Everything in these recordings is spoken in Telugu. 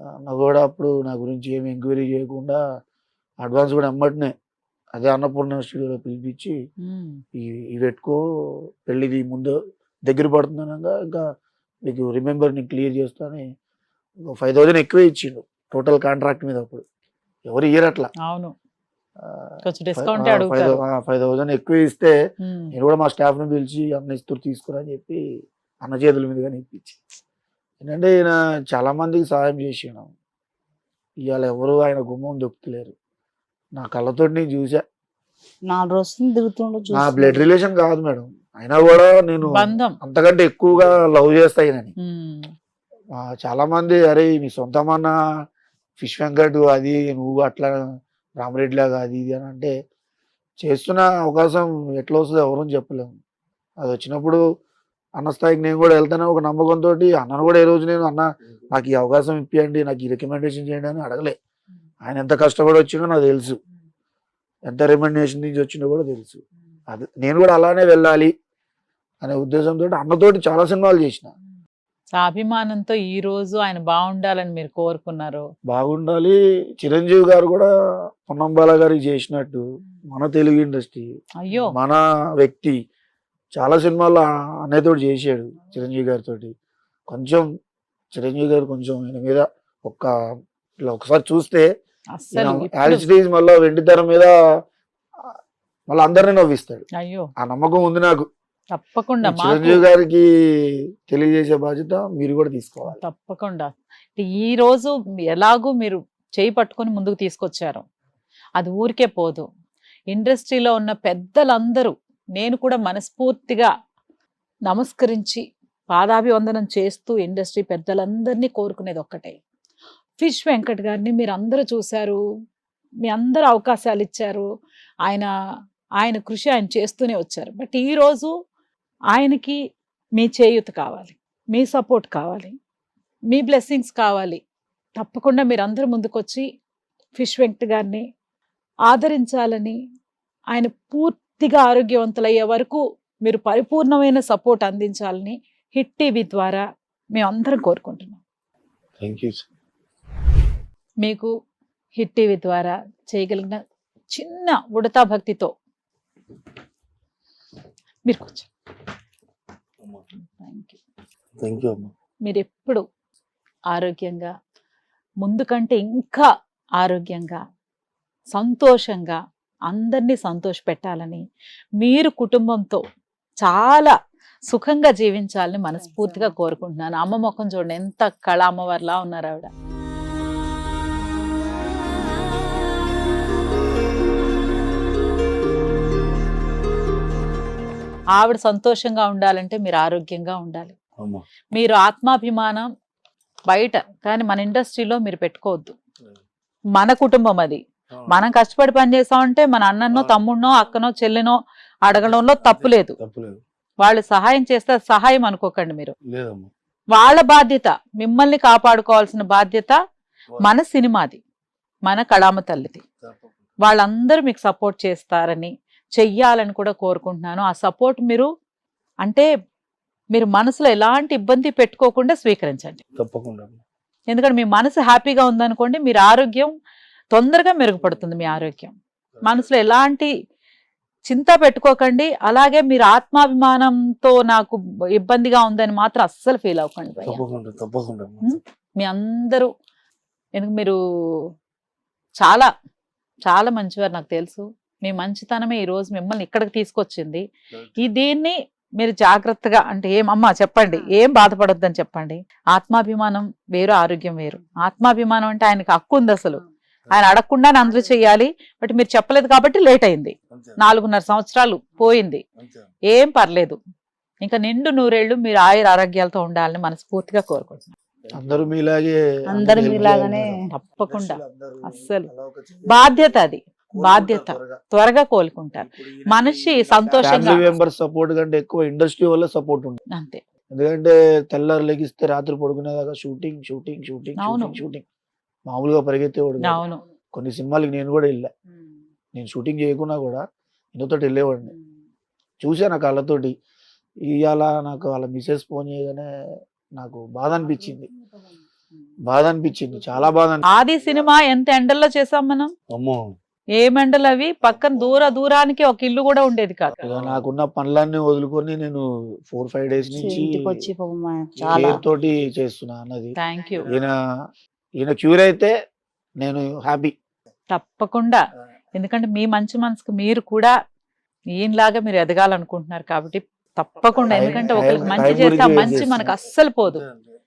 అన్న కూడా అప్పుడు నా గురించి ఏమి ఎంక్వైరీ చేయకుండా అడ్వాన్స్ కూడా ఎమ్మటినే అదే అన్నపూర్ణ స్టూడియోలో పిలిపించి ఈ పెట్టుకో పెళ్ళిది ముందు దగ్గర పడుతుందనగా ఇంకా మీకు రిమెంబర్ నేను క్లియర్ చేస్తానని ఫైవ్ థౌజండ్ ఎక్కువే ఇచ్చిండు టోటల్ కాంట్రాక్ట్ మీద అప్పుడు. ఎవరు ఇయ్యరు అట్లా. అవును. ఫైవ్ థౌజండ్ ఎక్కువ ఇస్తే. నేను కూడా మా స్టాఫ్ని పిలిచి అన్న ఇస్తారు తీసుకురా అని చెప్పి అన్న చేతుల మీదుగా ఇప్పించి. ఏంటంటే ఈయన చాలా మందికి సహాయం చేసాను ఇవాళ ఎవరు ఆయన గుమ్మం దొక్కుతలేరు. నా కళ్ళతో నేను చూసా. నాలుగు రోజులు తిరుగుతుండో నా. బ్లడ్ రిలేషన్ కాదు మేడం. అయినా కూడా నేను బంధం. అంతకంటే ఎక్కువగా లవ్ చేస్తా ఈయనని. చాలా మంది అరే నీ సొంతమన్న ఫిష్ వెంకట్ అది నువ్వు అట్లా రామరెడ్డి లాగా అది ఇది అని అంటే చేస్తున్న అవకాశం ఎట్లా వస్తుందో ఎవరూ చెప్పలేము. అది వచ్చినప్పుడు అన్న స్థాయికి నేను కూడా వెళ్తానే ఒక నమ్మకంతో అన్నను కూడా ఏ రోజు నేను అన్న నాకు ఈ అవకాశం ఇప్పియండి నాకు ఈ రికమెండేషన్ చేయండి అని అడగలే. ఆయన ఎంత కష్టపడి వచ్చిండో నాకు తెలుసు. ఎంత రికమెండేషన్ నుంచి వచ్చిందో కూడా తెలుసు. అది నేను కూడా అలానే వెళ్ళాలి అనే ఉద్దేశంతో అన్నతోటి చాలా సినిమాలు చేసిన. అభిమానంతో ఈ రోజు ఆయన బాగుండాలని మీరు కోరుకున్నారు? బాగుండాలి. చిరంజీవి గారు కూడా పొన్నంబాల గారికి చేసినట్టు మన తెలుగు ఇండస్ట్రీ అయ్యో. మన వ్యక్తి చాలా సినిమాల్లో అన్నయ్యతోటి చేసాడు చిరంజీవి గారితో కొంచెం చిరంజీవి గారు కొంచెం ఆయన మీద ఒక్క ఇట్లా ఒకసారి చూస్తే యాజిటీస్ మళ్ళీ వెండి తెర మీద మళ్ళీ అందరినీ నవ్విస్తాడు. అయ్యో. ఆ నమ్మకం ఉంది నాకు. తప్పకుండా చిరంజీవి గారికి తెలియజేసే బాధ్యత మీరు కూడా తీసుకోవాలి. తప్పకుండా. ఈ రోజు ఎలాగూ మీరు చేయి పట్టుకొని ముందుకు తీసుకొచ్చారు. అది ఊరికే పోదు. ఇండస్ట్రీలో ఉన్న పెద్దలందరూ నేను కూడా మనస్ఫూర్తిగా నమస్కరించి పాదాభివందనం చేస్తూ ఇండస్ట్రీ పెద్దలందరినీ కోరుకునేది ఒక్కటే. ఫిష్ వెంకట్ గారిని మీరు అందరూ చూశారు మీ అందరూ అవకాశాలు ఇచ్చారు ఆయన ఆయన కృషి ఆయన చేస్తూనే వచ్చారు. బట్ ఈరోజు ఆయనకి మీ చేయూత కావాలి మీ సపోర్ట్ కావాలి మీ బ్లెస్సింగ్స్ కావాలి. తప్పకుండా మీరు అందరూ ముందుకొచ్చి ఫిష్ వెంకట్ గారిని ఆదరించాలని ఆయన పూర్తి పూర్తిగా ఆరోగ్యవంతులయ్యే వరకు మీరు పరిపూర్ణమైన సపోర్ట్ అందించాలని హిట్ టీవీ ద్వారా మేము అందరం కోరుకుంటున్నాం థ్యాంక్ యూ మీకు హిట్ టీవీ ద్వారా చేయగలిగిన చిన్న ఉడతా భక్తితో మీరు కూర్చో. థ్యాంక్ యూ మీరు ఎప్పుడు ఆరోగ్యంగా ముందు కంటే ఇంకా ఆరోగ్యంగా సంతోషంగా అందరినీ సంతోషపెట్టాలని మీరు కుటుంబంతో చాలా సుఖంగా జీవించాలని మనస్ఫూర్తిగా కోరుకుంటున్నాను. అమ్మ ముఖం చూడండి ఎంత కళ అమ్మవారిలా ఉన్నారు ఆవిడ. ఆవిడ సంతోషంగా ఉండాలంటే మీరు ఆరోగ్యంగా ఉండాలి. మీరు ఆత్మాభిమానం బయట కానీ మన ఇండస్ట్రీలో మీరు పెట్టుకోవద్దు. మన కుటుంబం అది. మనం కష్టపడి పని చేసామంటే మన అన్ననో తమ్ముడినో అక్కనో చెల్లినో అడగడంలో తప్పు లేదు. వాళ్ళు సహాయం చేస్తే సహాయం అనుకోకండి మీరు. వాళ్ళ బాధ్యత మిమ్మల్ని కాపాడుకోవాల్సిన బాధ్యత మన సినిమాది మన కళామ తల్లిది. వాళ్ళందరూ మీకు సపోర్ట్ చేస్తారని చెయ్యాలని కూడా కోరుకుంటున్నాను. ఆ సపోర్ట్ మీరు అంటే మీరు మనసులో ఎలాంటి ఇబ్బంది పెట్టుకోకుండా స్వీకరించండి. తప్పకుండా. ఎందుకంటే మీ మనసు హ్యాపీగా ఉందనుకోండి మీరు ఆరోగ్యం తొందరగా మెరుగుపడుతుంది మీ ఆరోగ్యం. మనసులో ఎలాంటి చింత పెట్టుకోకండి. అలాగే మీరు ఆత్మాభిమానంతో నాకు ఇబ్బందిగా ఉందని మాత్రం అస్సలు ఫీల్ అవ్వకండి? మీ? అందరూ ఎందుకు మీరు చాలా చాలా మంచివారు నాకు తెలుసు. మీ మంచితనమే ఈ రోజు మిమ్మల్ని ఇక్కడికి తీసుకొచ్చింది. ఈ దీన్ని మీరు జాగ్రత్తగా అంటే ఏమమ్మా చెప్పండి. ఏం బాధపడొద్దని చెప్పండి. ఆత్మాభిమానం వేరు ఆరోగ్యం వేరు. ఆత్మాభిమానం అంటే ఆయనకి హక్కు ఉంది అసలు. ఆయన అడగకుండానే అందరూ చెయ్యాలి బట్ మీరు చెప్పలేదు కాబట్టి లేట్ అయింది. నాలుగున్నర సంవత్సరాలు పోయింది. ఏం పర్లేదు. ఇంకా నిండు నూరేళ్ళు మీరు ఆయుర ఆరోగ్యాలతో ఉండాలని మనస్ఫూర్తిగా కోరుకుంటున్నాను. అందరూ మీలాగే అందరూ మీలాగానే తప్పకుండా. అస్సలు. బాధ్యత అది. బాధ్యత. త్వరగా. కోలుకుంటారు. మనిషి సంతోషంగా మెంబర్ సపోర్ట్ కంటే ఎక్కువ ఇండస్ట్రీ వల్ల సపోర్ట్ ఉంది అంతే. ఎందుకంటే తెల్లారు లెగిస్తే రాత్రి పడుకునేదాకా షూటింగ్ షూటింగ్ షూటింగ్ అవును. Shooting shooting. మామూలుగా పరిగెత్తేవాడు. అవును. కొన్ని సినిమాలకి నేను కూడా వెళ్ళా. నేను షూటింగ్ చేయకున్నా కూడా ఇంతతో వెళ్ళేవాడిని. చూశాను కళ్ళతోటి. ఇవాళ నాకు వాళ్ళ మిసెస్ ఫోన్ చేయగానే నాకు బాధ అనిపించింది. బాధ అనిపించింది. చాలా బాధ ఆది సినిమా ఎంత ఎండల్లో చేసాం మనం? అమ్మో. ఏ ఎండలు అవి? పక్కన దూర దూరానికి ఒక ఇల్లు కూడా ఉండేది కాదు. ఇక నాకున్న పనులన్నీ వదులుకొని నేను ఫోర్ ఫైవ్ డేస్ నుంచి తోటి చేస్తున్నా అన్నది. ఈయన ఈయన క్యూర్ అయితే నేను హ్యాపీ తప్పకుండా. ఎందుకంటే మీ మంచి మనసుకు మీరు కూడా ఈయనలాగా మీరు ఎదగాలనుకుంటున్నారు కాబట్టి తప్పకుండా. ఎందుకంటే ఒకరికి మంచి చేస్తే మంచి మనకు? అస్సలు పోదు.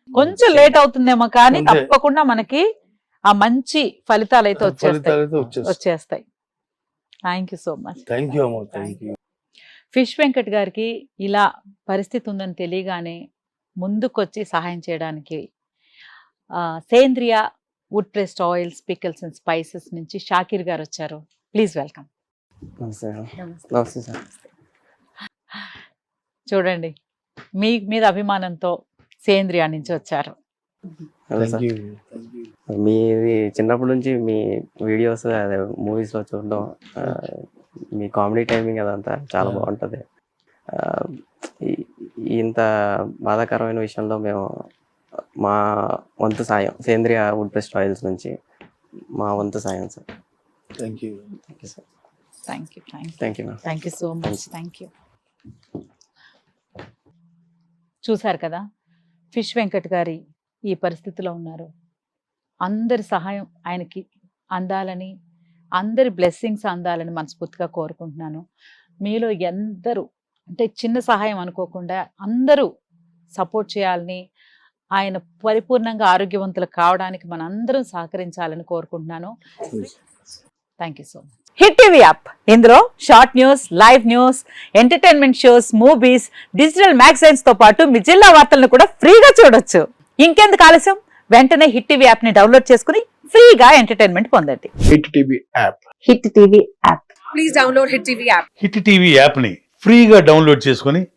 కొంచెం లేట్ అవుతుందేమో కానీ. తప్పకుండా మనకి ఆ మంచి ఫలితాలు అయితే వచ్చేస్తాయి. వచ్చేస్తాయి. Thank you so much thank you అమ్మ. థ్యాంక్ యూ ఫిష్ వెంకట్ గారికి ఇలా పరిస్థితి ఉందని తెలియగానే ముందుకొచ్చి సహాయం చేయడానికి సేంద్రియ wood pressed oils pickles and spices నుంచి షాకిర్ గారు వచ్చారు. Please welcome. చూడండి మీ మీద అభిమానంతో సేంద్రియ నుంచి వచ్చారు. మీది చిన్నప్పటి నుంచి మీ వీడియోస్ అదే మూవీస్లో చూడడం మీ కామెడీ టైమింగ్ అదంతా చాలా. బాగుంటది. ఇంత బాధాకరమైన విషయంలో మేము మా వంతు సాయం సేంద్రియ వుడ్ పెస్ట్ ఆయిల్స్ నుంచి మా వంతు సాయం sir. Thank you thank you sir. Thank you thank you thank you ma'am thank you so much thank you చూశారు కదా? ఫిష్ వెంకట్ గారి ఈ పరిస్థితిలో ఉన్నారు. అందరి సహాయం ఆయనకి అందాలని అందరి బ్లెస్సింగ్స్ అందాలని మనస్ఫూర్తిగా కోరుకుంటున్నాను. మీలో ఎందరూ అంటే చిన్న సహాయం అనుకోకుండా అందరూ సపోర్ట్ చేయాలని ఆయన పరిపూర్ణంగా ఆరోగ్యవంతులు కావడానికి మనందరం సహకరించాలని కోరుకుంటున్నాను. Thank you so much hit TV app ఇందులో short news live news entertainment shows movies digital మ్యాగజైన్స్తో పాటు మీ జిల్లా వార్తలను కూడా ఫ్రీగా చూడొచ్చు. ఇంకెందుకు ఆలస్యం? వెంటనే హిట్ టీవీ యాప్ని డౌన్లోడ్ చేసుకుని ఫ్రీగా ఎంటర్టైన్మెంట్ పొందండి. Hit TV app hit TV app please download Hit TV app. Hit TV యాప్ని ఫ్రీగా డౌన్లోడ్ చేసుకొని